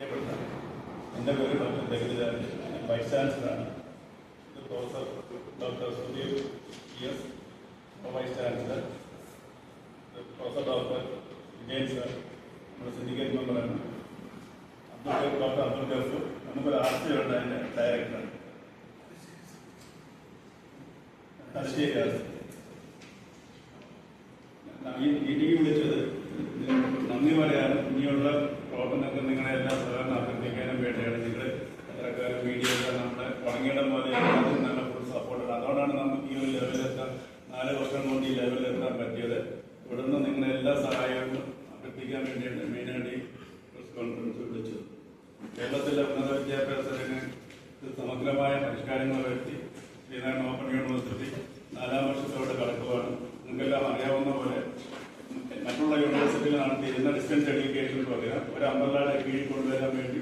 എന്റെ പേര് ഡോക്ടർ ജഗതിരാജ് ഞാൻ vice ചാൻസലറാണ്. Professor doctor Sudheer E S vice chancellor. Professor doctor Vijayan sir. നമ്മുടെ syndicate മെമ്പറാണ്. അബ്ദുൾ ഡോക്ടർ അബ്ദുൾ ഗഫൂർ. നമുക്കൊരു ആർസിയുണ്ട് അതിന്റെ ഡയറക്ടറാണ് തലശ്ശേരി ആർസി. ഈ മീറ്റിംഗ് വിളിച്ചത് നന്ദി പറയാനും ഇനിയുള്ള പ്രവർത്തനങ്ങൾക്ക് നിങ്ങളെ എല്ലാം സഹകരണം അഭ്യർത്ഥിക്കാനും വേണ്ടിയാണ് നിങ്ങൾ അത്രക്കാരും മീഡിയ നമ്മുടെ തുടങ്ങിയിടം പോലെ നല്ല ഫുൾ സപ്പോർട്ടഡ് അതുകൊണ്ടാണ് നമുക്ക് ഈ ഒരു ലെവലിലെത്താൻ നാല് വർഷം കൊണ്ട് ഈ ലെവലിലെത്താൻ പറ്റിയത്. ഇവിടുന്ന് നിങ്ങളെ എല്ലാ സഹായവും അഭ്യർത്ഥിക്കാൻ വേണ്ടിയാണ് മെയിനായിട്ട് ഈ പ്രസ് കോൺഫറൻസ് വിളിച്ചത്. കേരളത്തിലെ ഉന്നത വിദ്യാഭ്യാസ രംഗത്ത് സമഗ്രമായ പരിഷ്കാരങ്ങൾ വരുത്തി. ശ്രീനാരായണ ഓപ്പൺ യൂണിവേഴ്സിറ്റി നാലാം വർഷത്തോടെ കടക്കുവാണ്. നിങ്ങൾക്കെല്ലാം അറിയാവുന്ന പോലെ യൂണിവേഴ്സിറ്റിയിൽ നടത്തിയിരുന്ന ഡിസ്റ്റൻസ് എഡ്യൂക്കേഷൻ പ്രോഗ്രാം ഒരു അമ്പലയുടെ കീഴിൽ കൊണ്ടുവരാൻ വേണ്ടി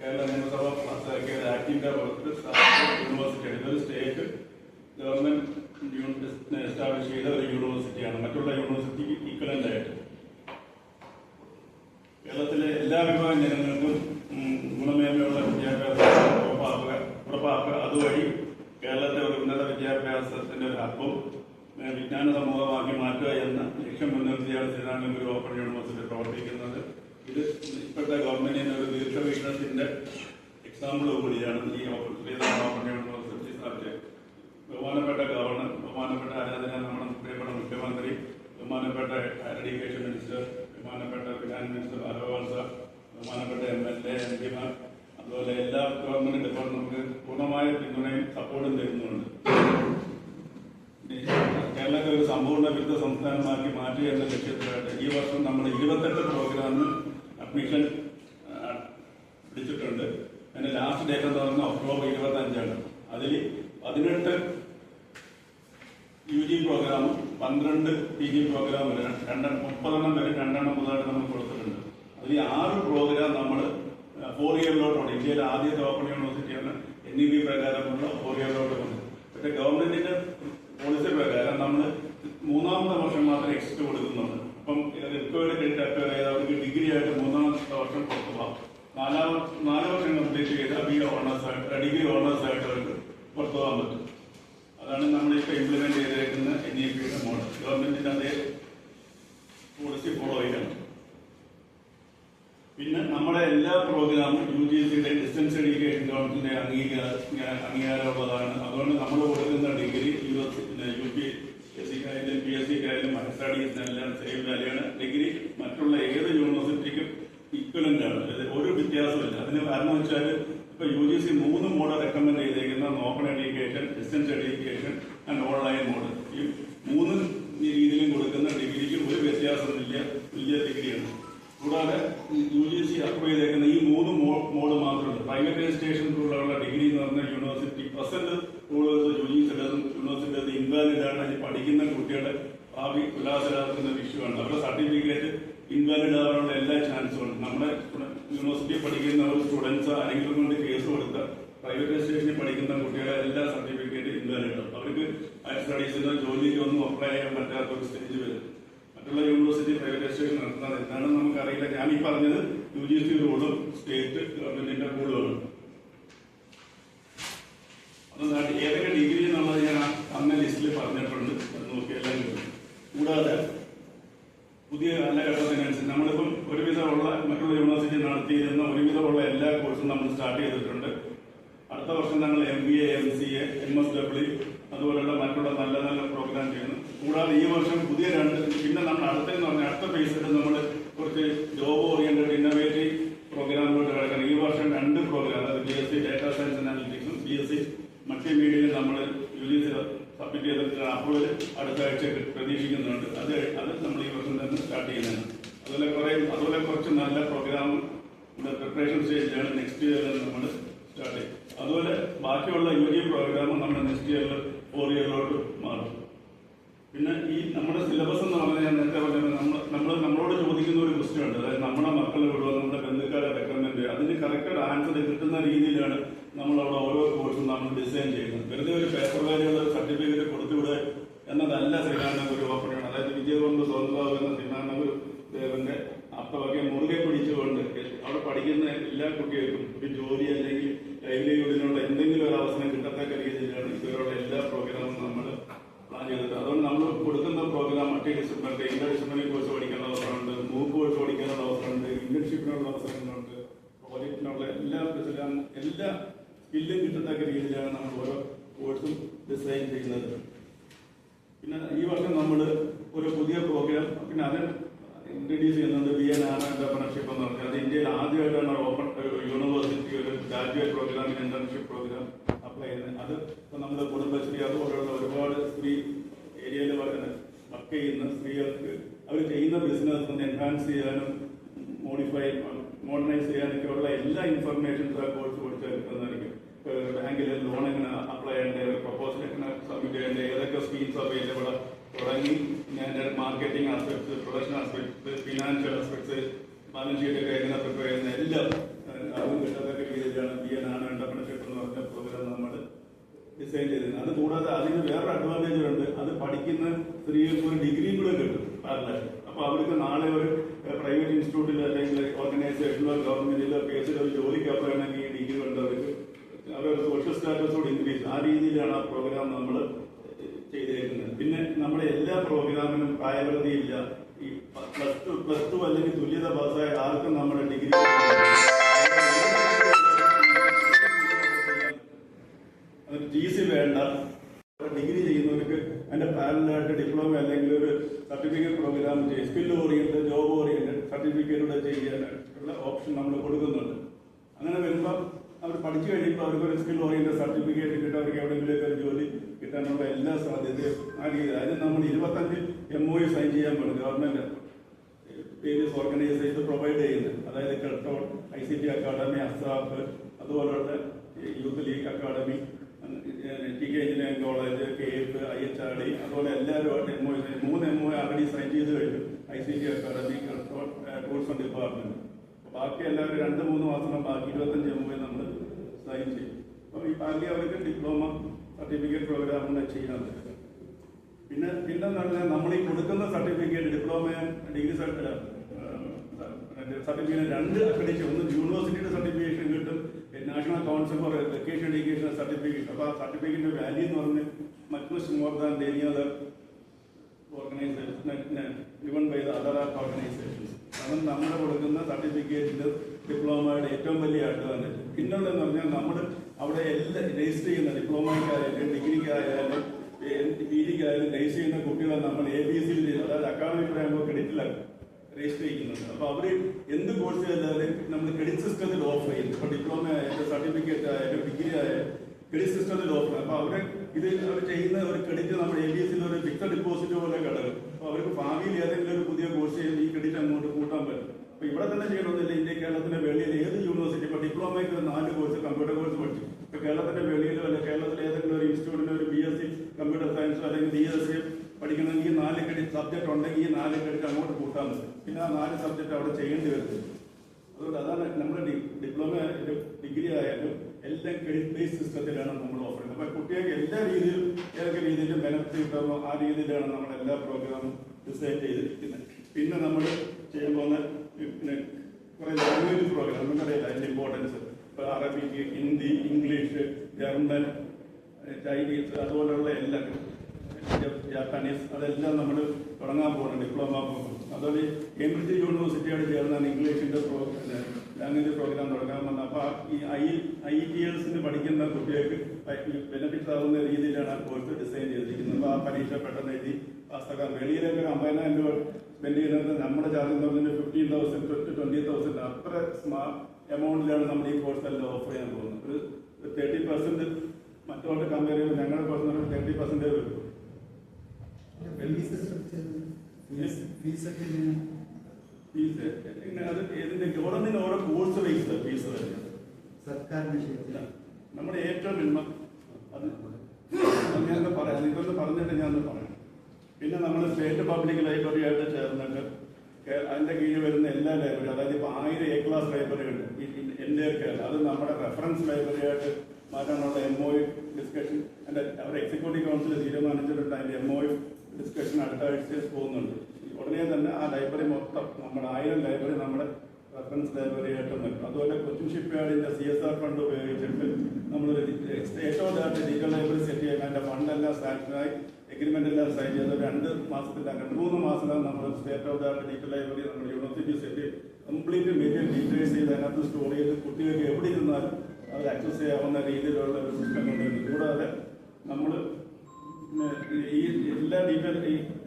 കേരള നിയമസഭ പാസ്സാക്കിയ ആക്ടിന്റെ പുറത്ത് യൂണിവേഴ്സിറ്റി ഇതൊരു സ്റ്റേറ്റ് ഗവൺമെന്റ് എസ്റ്റാബ്ലിഷ് ചെയ്ത ഒരു യൂണിവേഴ്സിറ്റിയാണ്. മറ്റുള്ള യൂണിവേഴ്സിറ്റിക്ക് ഈക്വലന്റ് ആയിട്ട്. കേരളത്തിലെ എല്ലാ വിഭാഗം ജനങ്ങൾക്കും ഗുണമേന്മയുള്ള വിദ്യാഭ്യാസം ഉറപ്പാക്കുക ഉറപ്പാക്കുക. അതുവഴി കേരളത്തെ ഒരു ഉന്നത വിദ്യാഭ്യാസത്തിന്റെ ഒരു ഹബ്ബും വിജ്ഞാന സമൂഹമാക്കി മാറ്റുക ലക്ഷ്യം മുൻനിർത്തിയാണ് ശ്രീനാരായണ ഓപ്പൺ യൂണിവേഴ്സിറ്റി പ്രവർത്തിക്കുന്നത്. ഇത് ഇപ്പോഴത്തെ ഗവൺമെന്റിന്റെ ഒരു ദീർഘവീക്ഷണത്തിന്റെ എക്സാമ്പിൾ കൂടിയാണ് ഈ ശ്രീനാരായണ ഓപ്പൺ യൂണിവേഴ്സിറ്റി സ്ഥാപിച്ചത്. ബഹുമാനപ്പെട്ട ഗവർണർ ബഹുമാനപ്പെട്ട ആരാധന നമ്മുടെ പ്രിയപ്പെട്ട മുഖ്യമന്ത്രി ബഹുമാനപ്പെട്ട എഡ്യൂക്കേഷൻ മിനിസ്റ്റർ ബഹുമാനപ്പെട്ട ഫിനാൻസ് മിനിസ്റ്റർ അലോവാൾ സാർ ബഹുമാനപ്പെട്ട എം എൽ എ എം പിമാർ അതുപോലെ എല്ലാ ഗവൺമെന്റ് ഡിപ്പാർട്ട്മെന്റ് പൂർണമായ പിന്തുണയും സപ്പോർട്ടും തരുന്നുണ്ട് കേരളത്തെ ബിരുദ സംസ്ഥാനമാക്കി മാറ്റുക എന്ന ലക്ഷ്യത്തിലായിട്ട് ഈ വർഷം നമ്മൾ ഇരുപത്തെട്ട് പ്രോഗ്രാമിന് അഡ്മിഷൻ പിടിച്ചിട്ടുണ്ട് അതിന്റെ ലാസ്റ്റ് ഡേറ്റ് എന്ന് പറയുന്നത്? ഒക്ടോബർ ഇരുപത്തി അഞ്ചാണ് അതിൽ പതിനെട്ട് യു ജി പ്രോഗ്രാമും പന്ത്രണ്ട് പി ജി പ്രോഗ്രാമും രണ്ടെണ്ണം മുപ്പതെണ്ണം വരെ രണ്ടെണ്ണം മുതലായിട്ട് നമ്മൾ കൊടുത്തിട്ടുണ്ട്. അതിൽ ആറ് പ്രോഗ്രാം നമ്മൾ ഫോർ ഇയറിലോട്ടാണ് ഇന്ത്യയിലെ ആദ്യത്തെ ഓപ്പൺ യൂണിവേഴ്സിറ്റിയാണ് എൻ ഇ ബി പ്രകാരമുള്ള ഫോർ ഇയറിലോട്ട് പക്ഷേ ഗവൺമെന്റിന്റെ പോളിസി പ്രകാരം നമ്മൾ മൂന്നാമത്തെ വർഷം മാത്രമേ എക്സിറ്റ് കൊടുക്കുന്നുള്ളൂ അപ്പം റിക്വയർഡ് ക്രെഡിറ്റ് അക്വയർ ചെയ്ത് അവർക്ക് ഡിഗ്രി ആയിട്ട് മൂന്നാമത്തെ വർഷം പുറത്തു പോകാം നാലാം നാല് വർഷം കംപ്ലീറ്റ് ചെയ്താൽ ബി ഓണേഴ്സ് ആയിട്ട് ഡിഗ്രി ഓണേഴ്സ് ആയിട്ട് അവർക്ക് പുറത്തു പോകാൻ പറ്റും അതാണ് നമ്മളിപ്പോൾ ഇംപ്ലിമെന്റ് ചെയ്തേക്കുന്ന എൻ ഇ പിയുടെ മോഡൽ ഗവൺമെന്റിന്റെ അതേ പോളിസി ഫോളോ ചെയ്യണം പിന്നെ നമ്മുടെ എല്ലാ സിയുടെ ഡിസ്റ്റൻസ് എഡ്യൂക്കേഷൻ കൗൺസിലിന്റെ അംഗീകാര അംഗീകാരമുള്ളതാണ് അതുകൊണ്ട് നമ്മൾ കൊടുക്കുന്ന degree U S U P S സിക്കായാലും P S സിക്കായാലും ഹയർ സ്റ്റഡീസിനെല്ലാം സെയിം വാല്യാണ്. ഡിഗ്രി മറ്റുള്ള ഏത് യൂണിവേഴ്സിറ്റിക്കും ഇക്വലന്റ് ആണ്. ഒരു വ്യത്യാസമില്ല അതിന് കാരണം വെച്ചാൽ ഇപ്പൊ യു ജി സി മൂന്ന് മോഡ് റെക്കമെൻഡ് ചെയ്തേക്കുന്ന open education distance education and online mode ഈ മൂന്ന് രീതിയിലും കൊടുക്കുന്ന ഡിഗ്രിക്ക് ഒരു വ്യത്യാസമില്ല തുല്യ ഡിഗ്രിയാണ് കൂടാതെ യു ജി സി അപ്രൂവ് ചെയ്തേക്കുന്ന ഈ മൂന്ന് മോഡ് മാത്രമുണ്ട് പ്രൈവറ്റ് രജിസ്ട്രേഷനിലുള്ള ഡിഗ്രി എന്ന് പറഞ്ഞ university present rulers U G സിയുടേതും university invalid ആണ് അതിൽ പഠിക്കുന്ന കുട്ടികളുടെ ഭാവി ഉല്ലാസരാക്കുന്ന വിഷയമാണ് അവരുടെ സർട്ടിഫിക്കറ്റ് ഇൻവാലിഡ് ആവാനുള്ള എല്ലാ ചാൻസും ഉണ്ട് നമ്മുടെ യൂണിവേഴ്സിറ്റി പഠിക്കുന്ന ഒരു സ്റ്റുഡൻസ് ആരെങ്കിലും കൊണ്ട് കേസ് കൊടുത്ത പ്രൈവറ്റ് പഠിക്കുന്ന കുട്ടികളെ എല്ലാ സർട്ടിഫിക്കറ്റ് ഇന്ത്യ കിട്ടും. അവർക്ക് ഹയർ സ്റ്റഡീസിലോ ജോലിക്കോ ഒന്നും അപ്ലൈ ചെയ്യാൻ പറ്റാത്ത ഒരു സ്റ്റേജ് വരും. മറ്റുള്ള യൂണിവേഴ്സിറ്റി പ്രൈവറ്റ് രജിസ്ട്രേഷൻ നടത്തുന്നത് എന്താണെന്ന് നമുക്കറിയില്ല. ഞാൻ ഈ പറഞ്ഞത് യു ജി സി റൂളും സ്റ്റേറ്റ് ഗവൺമെന്റിന്റെ നാട്ടി- ഏതൊക്കെ ഡിഗ്രി എന്നുള്ളത് ഞാൻ അന്ന ലിസ്റ്റിൽ പറഞ്ഞിട്ടുണ്ട്. അത് നോക്കിയെല്ലാം കൂടാതെ പുതിയ കാലഘട്ടത്തിനനുസരിച്ച് നമ്മളിപ്പം ഒരുവിധമുള്ള മറ്റുള്ള യൂണിവേഴ്സിറ്റി നടത്തിയിരുന്ന ഒരുവിധമുള്ള എല്ലാ കോഴ്സും നമ്മൾ സ്റ്റാർട്ട് ചെയ്തിട്ടുണ്ട്. അടുത്ത വർഷം ഞങ്ങൾ M B A M C A M S W അതുപോലുള്ള മറ്റുള്ള നല്ല നല്ല പ്രോഗ്രാം ചെയ്യുന്നു. കൂടാതെ ഈ വർഷം പുതിയ രണ്ട് പിന്നെ നമ്മൾ അടുത്തെന്ന് പറഞ്ഞാൽ അടുത്ത ഫേസിൽ നമ്മൾ കുറച്ച് ജോബ് ഓറിയന്റഡ് ഇന്നോവേറ്റീവ് പ്രോഗ്രാമിലോട്ട് കിടക്കണം ഈ വർഷം രണ്ട് പ്രോഗ്രാം അതായത് B S C data science അനാലിറ്റിക്സും B S C മൾട്ടിമീഡിയയിൽ നമ്മൾ യു ജി സി സബ്മിറ്റ് ചെയ്തിട്ടുള്ള അപ്രൂവൽ അടുത്ത ആഴ്ച പ്രതീക്ഷിക്കുന്നുണ്ട്. അത് അത് നമ്മൾ ഈ വർഷം തന്നെ സ്റ്റാർട്ട് ചെയ്യുന്നതാണ് അതുപോലെ കുറെ അതുപോലെ കുറച്ച് നല്ല പ്രോഗ്രാം പ്രിപ്പറേഷൻ സ്റ്റേജിലാണ് നെക്സ്റ്റ് ഇയർ നമ്മൾ സ്റ്റാർട്ട് ചെയ്യും അതുപോലെ ബാക്കിയുള്ള യു ജി പ്രോഗ്രാം നമ്മുടെ നെക്സ്റ്റ് ഇയറിൽ ഫോർ ഇയറിലോട്ട് മാറും. പിന്നെ ഈ നമ്മുടെ സിലബസ് എന്ന് പറഞ്ഞാൽ ഞാൻ നേരത്തെ പറഞ്ഞത് നമ്മൾ നമ്മൾ നമ്മളോട് ചോദിക്കുന്ന ഒരു ക്വസ്റ്റ്യൻ ഉണ്ട്. അതായത് നമ്മുടെ മക്കളെ വിടുക നമ്മുടെ ബന്ധുക്കാരെ റെക്കമെൻഡ് അതിന് കറക്റ്റ് ആൻസർ കിട്ടുന്ന രീതിയിലാണ് നമ്മൾ അവിടെ ഓരോ കോഴ്സും നമ്മൾ ഡിസൈൻ ചെയ്യുന്നത്. വെറുതെ ഒരു പേപ്പർ കാര്യങ്ങൾ സർട്ടിഫിക്കറ്റ് കൊടുത്തു വിടുക എന്നതല്ല ശ്രീനാരായണ ഗുരു ഓപ്പണിയാണ് അതായത് വിജയകൊണ്ട് സ്വന്തമാകുന്ന ശ്രീനാരായണ ഗുരു ദേവന്റെ അപ്പവൊക്കെ മുറുകെ പിടിച്ചുകൊണ്ട് അവിടെ പഠിക്കുന്ന എല്ലാ കുട്ടികൾക്കും ഒരു ജോലി അല്ലെങ്കിൽ ലൈവ്ലിഹുഡിനുള്ള എന്തെങ്കിലും ഒരു അവസരം കിട്ടത്തക്ക രീതിയിലാണ് ഇതുവരെയുള്ള എല്ലാ പ്രോഗ്രാമും നമ്മൾ പ്ലാൻ ചെയ്തത് അതുകൊണ്ട് നമ്മൾ കൊടുക്കുന്ന ഡിസിപ്ലിനറി എല്ലാ ഡിസിപ്ലിനറി കോഴ്സ് പഠിക്കാനുള്ള അവസരമുണ്ട്. മൂക്ക് കോഴ്സ് പഠിക്കാനുള്ള അവസരമുണ്ട്. ഇന്റേൺഷിപ്പിനുള്ള അവസരങ്ങളുണ്ട്. പ്രോജക്റ്റിനുള്ള എല്ലാ എല്ലാം എല്ലാ സ്കില്ലും കിട്ടത്തക്ക രീതിയിലാണ് നമ്മൾ ഓരോ കോഴ്സും ഡിസൈൻ ചെയ്യുന്നത്. പിന്നെ ഈ വർഷം നമ്മൾ ഒരു പുതിയ പ്രോഗ്രാം പിന്നെ അത് ഇൻട്രഡ്യൂസ് ചെയ്യുന്നത് ബി എൻ ആർ എന്റർപ്രണർഷിപ്പ് എന്ന് പറഞ്ഞാൽ അത് ഇന്ത്യയിൽ ആദ്യമായിട്ടാണ് ഓപ്പൺ യൂണിവേഴ്സിറ്റി ഒരു graduate programme internship programme apply ചെയ്യുന്നത്. അത് ഇപ്പം നമ്മുടെ കുടുംബശ്രീ അതുപോലെയുള്ള ഒരുപാട് സ്ത്രീ ഏരിയയിൽ വർക്ക് ചെയ്യുന്ന സ്ത്രീകൾക്ക് അവർ ചെയ്യുന്ന ബിസിനസ് ഒന്ന് എൻഹാൻസ് ചെയ്യാനും മോഡിഫൈ മോഡേണൈസ് ചെയ്യാനൊക്കെ ഉള്ള എല്ലാ ഇൻഫർമേഷൻസ് ആ കോഴ്സ് കൊടുത്ത് കിട്ടുന്നതായിരിക്കും. ബാങ്കിൽ ലോൺ എങ്ങനെ അപ്ലൈ ചെയ്യേണ്ടത് പ്രപ്പോസൽ എങ്ങനെ സബ്മിറ്റ് ചെയ്യേണ്ടത് ഏതൊക്കെ സ്കീംസ് അവൈലബിൾ തുടങ്ങി ഞാൻ marketing aspects production aspects financial aspects balance sheet ഒക്കെ എങ്ങനെ പ്രിപ്പയർ ചെയ്യുന്ന എല്ലാം അതും കിട്ടത്തക്ക രീതിയിലാണ്. ബി എൻ ആണ് എന്റർപ്രണർഷിപ്പ് എന്ന് പറഞ്ഞ പ്രോഗ്രാം നമ്മൾ ഡിസൈൻ ചെയ്തത്. അത് കൂടാതെ അതിന് വേറൊരു അഡ്വാന്റേജ് ഉണ്ട്. അത് പഠിക്കുന്ന സ്ത്രീകൾക്ക് ഒരു ഡിഗ്രിയും കൂടെ കിട്ടും പാരലായിട്ട് അപ്പൊ അവർക്ക് നാളെ ഒരു പ്രൈവറ്റ് ഇൻസ്റ്റിറ്റ്യൂട്ടിലോ അല്ലെങ്കിൽ ഓർഗനൈസേഷനിലോ ഗവൺമെന്റിലോ കേസിലോ ഒരു ജോലിക്ക് അപ്ലൈ ചെയ്യണമെങ്കിൽ ഈ ഡിഗ്രി അവർക്ക് അവരുടെ സോഷ്യൽ സ്റ്റാറ്റസോട് ഇൻക്രീസ് ആ രീതിയിലാണ് ആ പ്രോഗ്രാം നമ്മൾ ചെയ്തേക്കുന്നത്. പിന്നെ നമ്മുടെ എല്ലാ പ്രോഗ്രാമിനും പ്രായപരിധിയില്ല. ഈ പ്ലസ് ടു പ്ലസ് ടു അല്ലെങ്കിൽ തുല്യത പാസ്സായ ആർക്കും നമ്മുടെ ഡിഗ്രി ടി സി വേണ്ട ഡിഗ്രി ചെയ്യുന്നവർക്ക് അതിന്റെ പാരലായിട്ട് ഡിപ്ലോമ അല്ലെങ്കിൽ ഒരു സർട്ടിഫിക്കറ്റ് പ്രോഗ്രാം ചെയ്യും skill oriented job oriented certificate ചെയ്യാനുള്ള ഓപ്ഷൻ നമ്മൾ കൊടുക്കുന്നുണ്ട്. അങ്ങനെ വരുമ്പോൾ അവർ പഠിച്ചു കഴിയുമ്പോൾ അവർക്ക് ഒരു സ്കിൽ ഓറിയന്റഡ് സർട്ടിഫിക്കറ്റ് കിട്ടും. അവർക്ക് എവിടെയെങ്കിലും ഒരു ജോലി കിട്ടാനുള്ള എല്ലാ സാധ്യതയും ആ രീതി അതിന് നമ്മൾ ഇരുപത്തഞ്ച് എം ഒ സൈൻ ചെയ്യാൻ പറ്റും ഗവൺമെന്റ് ഓർഗനൈസ് ചെയ്ത് പ്രൊവൈഡ് ചെയ്യുന്നത്. അതായത് Keltron I C T academy ASAP അതുപോലുള്ള youth league academy T engineering college K F I H R D അതുപോലെ എല്ലാവരുമായിട്ട് എം ഒ മൂന്ന് എം ഒ ആൾറെഡി സൈൻ ചെയ്ത് കഴിഞ്ഞു. I C T academy tourism department ബാക്കി എല്ലാവരും രണ്ട് മൂന്ന് മാസം ബാക്കി ഇരുപത്തഞ്ച് എം ഒ നമ്മൾ സൈൻ ചെയ്യും. അപ്പം ഈ ബാക്കി അവർക്ക് ഡിപ്ലോമ സർട്ടിഫിക്കറ്റ് പ്രോഗ്രാം ചെയ്യുന്നുണ്ട് പിന്നെ പിന്നെ നമ്മൾ ഈ കൊടുക്കുന്ന സർട്ടിഫിക്കറ്റ് ഡിപ്ലോമ ഡിഗ്രി സർട്ടിഫിക്കറ്റ് രണ്ട് അക്രഡിറ്റ് ഒന്ന് യൂണിവേഴ്സിറ്റിയുടെ national council for vocation education certificate അപ്പോൾ ആ സർട്ടിഫിക്കറ്റിന്റെ വാല്യൂ എന്ന് പറഞ്ഞ് മറ്റ് much more than any other organisation given by the other organisations കാരണം നമ്മൾ കൊടുക്കുന്ന സർട്ടിഫിക്കറ്റിന്റെ ഡിപ്ലോമയുടെ ഏറ്റവും വലിയ അഡ്വാന്റേജ് പിന്നുള്ളതെന്ന് പറഞ്ഞാൽ നമ്മൾ അവിടെ എല്ലാം രജിസ്റ്റർ ചെയ്യുന്ന ഡിപ്ലോമയ്ക്കായാലും ഡിഗ്രിക്കായാലും പി ജിക്കായാലും രജിസ്റ്റർ ചെയ്യുന്ന കുട്ടികളെ നമ്മൾ എ ബി സി അതായത് അക്കാഡമിക് പറയുമ്പോൾ ക്രെഡിറ്റിലാണ് രജിസ്റ്റർ ചെയ്യുന്നത് അപ്പൊ അവർ എന്ത് കോഴ്സ് ചെയ്താലും നമ്മൾ ക്രെഡിറ്റ് സിസ്റ്റത്തിൽ ഓഫർ ചെയ്യും. ഇപ്പൊ ഡിപ്ലോമ ആയാലും സർട്ടിഫിക്കറ്റ് ആയാലും ഡിഗ്രി ആയാലും ക്രെഡിറ്റ് സിസ്റ്റത്തിൽ ഓഫർ അപ്പൊ അവർ ഇത് അവർ ചെയ്യുന്ന ഒരു ക്രെഡിറ്റ് നമ്മുടെ എ ബി എസിൽ ഒരു ഫിക്സഡ് ഡിപ്പോസിറ്റ് പോലെ കിടക്കും. അപ്പൊ അവർക്ക് ഭാവിയിൽ ഏതെങ്കിലും ഒരു പുതിയ കോഴ്സ് ചെയ്ത് ഈ ക്രെഡിറ്റ് അങ്ങോട്ട് കൂട്ടാൻ പറ്റും. അപ്പൊ ഇവിടെ തന്നെ ചെയ്യണമെന്നില്ല. ഇന്ത്യ കേരളത്തിന്റെ വെളിയിൽ ഏത് യൂണിവേഴ്സിറ്റി ഇപ്പൊ ഡിപ്ലോമയ്ക്ക് നാല് കോഴ്സ് കമ്പ്യൂട്ടർ കോഴ്സ് പഠിച്ചു. ഇപ്പൊ കേരളത്തിന്റെ വെളിയിലോ അല്ലെ കേരളത്തിലെ ഏതെങ്കിലും ഒരു ഇൻസ്റ്റിറ്റ്യൂട്ടിന് ഒരു ബി എസ് സി കമ്പ്യൂട്ടർ സയൻസോ അല്ലെങ്കിൽ ബി എസ് സി പഠിക്കണമെങ്കിൽ ഈ നാല് ക്രെഡിറ്റ് സബ്ജക്ട് ഉണ്ടെങ്കിൽ ഈ നാല് ക്രെഡിറ്റ് അങ്ങോട്ട് കൂട്ടാൻ പറ്റും പിന്നെ ആ നാല് സബ്ജക്ട് അവിടെ ചെയ്യേണ്ടി വരുന്നത് അതുകൊണ്ട് അതാണ് നമ്മുടെ ഡിപ്ലോമ ഡിഗ്രി ആയാലും എല്ലാം ക്രെഡിറ്റ് ബേസ് സിസ്റ്റത്തിലാണ് നമ്മൾ ഓഫർ ചെയ്യുന്നത്. അപ്പൊ കുട്ടികൾക്ക് എല്ലാ രീതിയിലും ഏതൊക്കെ രീതിയിലും ബെനഫിറ്റ് കിട്ടാമോ ആ രീതിയിലാണ് നമ്മൾ എല്ലാ പ്രോഗ്രാമും ഡിസൈൻ ചെയ്തിരിക്കുന്നത്. പിന്നെ നമ്മൾ ചെയ്യാൻ പോകുന്ന പിന്നെ കുറെ ലാംഗ്വേജ് പ്രോഗ്രാം നമുക്കറിയില്ല അതിന്റെ ഇമ്പോർട്ടൻസ് ഇപ്പൊ Arabic Hindi English German Chinese അതുപോലെയുള്ള എല്ലാം ജാപ്പാനീസ് അതെല്ലാം നമ്മൾ തുടങ്ങാൻ പോകണം ഡിപ്ലോമ അതുപോലെ കേംബ്രിഡ്ജ് യൂണിവേഴ്സിറ്റിയോട് ചേർന്നാണ് ഇംഗ്ലീഷിന്റെ ലാംഗ്വേജ് പ്രോഗ്രാം തുടങ്ങാൻ വന്നത്. അപ്പൊ ഈ ഐ ഐ ടി എൽസിന് പഠിക്കുന്ന കുട്ടികൾക്ക് ബെനിഫിറ്റ് ആവുന്ന രീതിയിലാണ് ആ കോഴ്സ് ഡിസൈൻ ചെയ്തിരിക്കുന്നത്. അപ്പൊ ആ പരീക്ഷ പെട്ടെന്ന് എഴുതി പാസ്സാക്കാൻ വെളിയിലൊക്കെ അമ്പതിനായിരം രൂപ സ്പെൻഡ് ചെയ്യുന്നത് നമ്മുടെ ചാർജ് എന്ന് പറഞ്ഞാൽ fifteen thousand to twenty thousand അത്ര സ്മാർട്ട് എമൗണ്ടിലാണ് നമ്മൾ ഈ കോഴ്സ് എല്ലാം ഓഫർ ചെയ്യാൻ പോകുന്നത്. ഒരു തേർട്ടി പെർസെന്റ് മറ്റോട്ട് കമ്പയർ ചെയ്യുമ്പോൾ ഞങ്ങളുടെ കോഴ്സ് തേർട്ടി പെർസെന്റേജ് വരും. ഫീസൊക്കെ ഫീസ് അത് ഇതിന്റെ ഗവൺമെന്റ് ഓരോ കോഴ്സ് ബേസ്ഡ് ഫീസ് വരുന്നത് സർക്കാരിന്റെ നമ്മുടെ ഏറ്റവും മിനിമം അത് ഞാൻ പറയാം. ഇതൊന്ന് പറഞ്ഞിട്ട് ഞാൻ പറയാം. പിന്നെ നമ്മൾ സ്റ്റേറ്റ് പബ്ലിക് ലൈബ്രറി ആയിട്ട് ചേർന്നിട്ട് അതിന്റെ കീഴിൽ വരുന്ന എല്ലാ ലൈബ്രറി അതായത് ഇപ്പൊ ആയിരം എ ക്ലാസ് ലൈബ്രറി ഉണ്ട് എന്റെ കേരള. അത് നമ്മുടെ റെഫറൻസ് ലൈബ്രറി ആയിട്ട് മാറ്റാനുള്ള എം ഒ ഡിസ്കഷൻ അതിന്റെ അവർ എക്സിക്യൂട്ടീവ് കൗൺസിൽ തീരുമാനിച്ചിട്ടുണ്ട്. അതിന്റെ എം ഒ ആഴ്ച പോകുന്നുണ്ട്. ഉടനെ തന്നെ ആ ലൈബ്രറി മൊത്തം നമ്മുടെ ആയിരം ലൈബ്രറി നമ്മുടെ റെഫറൻസ് ലൈബ്രറി ആയിട്ടും വരും അതുപോലെ കൊച്ചിൻ ഷിപ്പ്യാർഡിന്റെ സി എസ് ആർ ഫണ്ട് ഉപയോഗിച്ചിട്ട് നമ്മൾ ഏറ്റവും ഡിജിറ്റൽ ലൈബ്രറി സെറ്റ് ചെയ്യാൻ അതിന്റെ ഫണ്ടെല്ലാം സാങ്ഷനായി എഗ്രിമെന്റ് എല്ലാം സൈൻ ചെയ്ത് രണ്ട് മാസത്തിലാണ് രണ്ട് മൂന്ന് മാസത്തിലാണ് നമ്മൾ state of the art digital library നമ്മുടെ university set complete material details ചെയ്ത് അതിനകത്ത് സ്റ്റോർ ചെയ്ത് കുട്ടികൾക്ക് എവിടെ ഇരുന്നാലും അത് ആക്സസ് ചെയ്യാവുന്ന രീതിയിലുള്ള ഒരു സിസ്റ്റം കൊണ്ടുവരുന്നു. കൂടാതെ നമ്മൾ ഈ എല്ലാ ഡീറ്റെയിൽ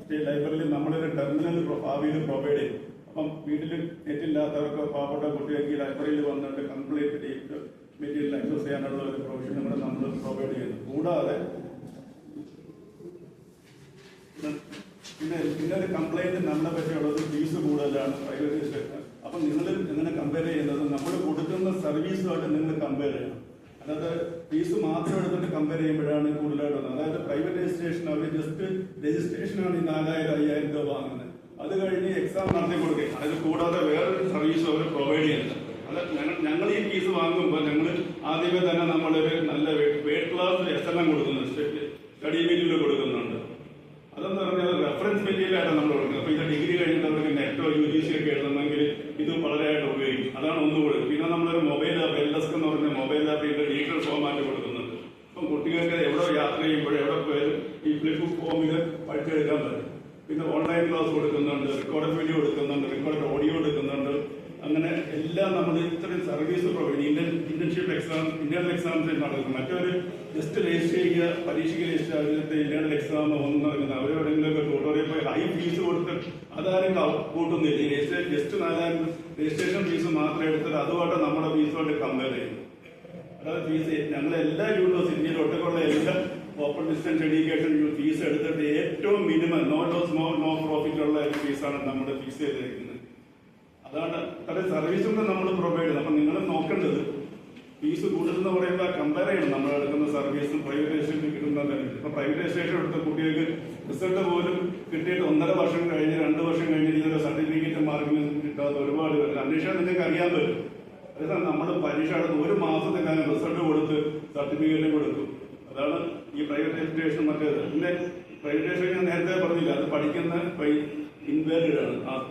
സ്റ്റേറ്റ് ലൈബ്രറിയിൽ നമ്മളൊരു ടെർമിനൽ ഭാവിയിൽ പ്രൊവൈഡ് ചെയ്യും. അപ്പം വീട്ടിൽ നെറ്റ് ഇല്ലാത്തവർക്ക് പാവപ്പെട്ട കുട്ടികൾക്ക് ലൈബ്രറിയിൽ വന്നിട്ട് കംപ്ലീറ്റ് ഡേറ്റ് മെറ്റീരിയൽ ആക്സസ് ചെയ്യാനുള്ള ഒരു പ്രൊവിഷൻ കൂടെ നമ്മൾ പ്രൊവൈഡ് ചെയ്യുന്നു. കൂടാതെ പിന്നെ ഒരു കംപ്ലൈന്റ് നമ്മളെ പറ്റിയുള്ളത് ഫീസ് കൂടുതലാണ് പ്രൈവറ്റ് അപ്പം നിങ്ങൾ എങ്ങനെ കമ്പയർ ചെയ്യുന്നത്? നമ്മൾ കൊടുക്കുന്ന സർവീസുമായിട്ട് നിങ്ങൾ കമ്പയർ ചെയ്യണം. അതായത് ഫീസ് മാത്രം എടുത്തിട്ട് കമ്പയർ ചെയ്യുമ്പോഴാണ് കൂടുതലായിട്ട് വന്നത്. അതായത് പ്രൈവറ്റ് രജിസ്ട്രേഷൻ അവർ ജസ്റ്റ് രജിസ്ട്രേഷനാണ് ഈ നാലായിരം അയ്യായിരം രൂപ വാങ്ങുന്നത്. അത് കഴിഞ്ഞ് എക്സാം നടത്തി കൊടുക്കുക അത് കൂടാതെ വേറൊരു സർവീസ് അവർ പ്രൊവൈഡ് ചെയ്യുന്നത് അത് ഞങ്ങൾ ഈ ഫീസ് വാങ്ങുമ്പോൾ ഞങ്ങൾ ആദ്യമേ തന്നെ നമ്മളൊരു നല്ല വെയിറ്റ് ക്ലാസ് എസ് എല്ലാം കൊടുക്കുന്നുണ്ട് സ്റ്റഡി മെറ്റീരിയൽ കൊടുക്കുന്നുണ്ട് അതെന്ന് പറഞ്ഞാൽ റെഫറൻസ് മെറ്റീരിയൽ ആയിട്ടാണ് നമ്മൾ കൊടുക്കുന്നത് അപ്പൊ ഇത് ഡിഗ്രി കഴിഞ്ഞിട്ടവർക്ക് നെറ്റോ യു ജി സി ഒക്കെ എഴുതണമെങ്കിൽ ഇത് വളരെയായിട്ട് ഉപയോഗിക്കും അതാണ് ഒന്നുകൂടി പിന്നെ നമ്മളൊരു മൊബൈൽ ആപ്പ് എൽ ഡെസ്ക് എന്ന് പറഞ്ഞ മൊബൈൽ ആപ്പിന്റെ ഡിജിറ്റൽ ഫോമാറ്റ് കൊടുക്കുന്നുണ്ട് അപ്പം കുട്ടികൾക്ക് എവിടെ യാത്ര ചെയ്യുമ്പോഴും എവിടെ പോയാലും ഈ ഫ്ലിപ്പ് ഫോമിൽ പഠിച്ചെടുക്കാൻ പറ്റും പിന്നെ ഓൺലൈൻ ക്ലാസ് കൊടുക്കുന്നുണ്ട് റെക്കോർഡ് വീഡിയോ കൊടുക്കുന്നുണ്ട് റെക്കോർഡ് ഓഡിയോ കൊടുക്കുന്നുണ്ട് അങ്ങനെ എല്ലാം നമ്മൾ ഇത്രയും service provide Indian internship exam internal exams നടക്കുന്നത് മറ്റവര് ജസ്റ്റ് രജിസ്റ്റർ ചെയ്യുക പരീക്ഷയ്ക്ക് രജിസ്റ്റർ അതിനകത്ത് ഇന്റേണൽ എക്സാം ഒന്നും നടക്കുന്നത് അവരെവിടെയെങ്കിലുമൊക്കെ ട്യൂട്ടോറിയൽ പോയി ഹൈ ഫീസ് കൊടുത്ത് അതാരും കൂട്ടുന്നില്ല. ഈ രജിസ്റ്റർ ജസ്റ്റ് നാലായിരം രജിസ്ട്രേഷൻ ഫീസ് മാത്രം എടുത്തിട്ട് അതുമായിട്ട് നമ്മുടെ ഫീസുമായിട്ട് കമ്പയർ ചെയ്യുന്നു അതായത് ഫീസ് ഞങ്ങൾ എല്ലാ യൂണിവേഴ്സിറ്റി ഇന്ത്യയിൽ എല്ലാ ഓപ്പൺ ഡിസ്റ്റൻസ് എഡ്യൂക്കേഷൻ ഫീസ് എടുത്തിട്ട് ഏറ്റവും minimum no loss no no profit ഉള്ള ഒരു ഫീസാണ് നമ്മുടെ ഫീസ് ചെയ്തിരിക്കുന്നത്. അതാണ് അതായത് സർവീസും നമ്മൾ പ്രൊവൈഡ് ചെയ്തത് അപ്പം നിങ്ങൾ നോക്കേണ്ടത് ഫീസ് കൂടുതലെന്ന് പറയുമ്പോൾ കമ്പയർ ചെയ്യണം. നമ്മൾ എടുക്കുന്ന സർവീസും പ്രൈവറ്റ് രജിസ്ട്രേഷൻ കിട്ടുന്നത് ഇപ്പൊ പ്രൈവറ്റ് രജിസ്ട്രേഷൻ എടുത്ത കുട്ടികൾക്ക് റിസൾട്ട് പോലും കിട്ടിയിട്ട് ഒന്നര വർഷം കഴിഞ്ഞ് രണ്ട് വർഷം കഴിഞ്ഞ് ഇതൊരു സർട്ടിഫിക്കറ്റ് മാർക്കിന് കിട്ടാത്ത ഒരുപാട് പേര്. അന്വേഷണം നിങ്ങൾക്ക് അറിയാൻ പറ്റും. അതായത് നമ്മൾ പരീക്ഷ എടുത്ത് ഒരു മാസത്തിനകം റിസൾട്ട് കൊടുത്ത് സർട്ടിഫിക്കറ്റ് കൊടുക്കും. അതാണ് ഈ പ്രൈവറ്റ് രജിസ്ട്രേഷൻ മറ്റേത് പിന്നെ പ്രൈവറ്റ് രജിസ്ട്രേഷൻ ഞാൻ നേരത്തെ പറഞ്ഞില്ല അത് പഠിക്കുന്ന ഇൻവാലിഡ് ആണ്. ആസ്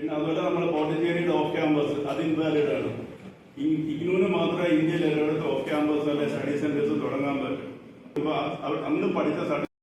പിന്നെ അതുപോലെ നമ്മൾ പോണ്ടിച്ചേരിയുടെ ഓഫ് ക്യാമ്പസ് അത് ഇൻവാലിഡ് ആണ് ഇഗ്നൂന് മാത്രമേ ഇന്ത്യയിൽ എല്ലായിടത്തും ഓഫ് ക്യാമ്പസ് അല്ലെ സ്റ്റഡി സെന്റേഴ്സ് തുടങ്ങാൻ പറ്റും. ഇപ്പൊ അന്ന് പഠിച്ച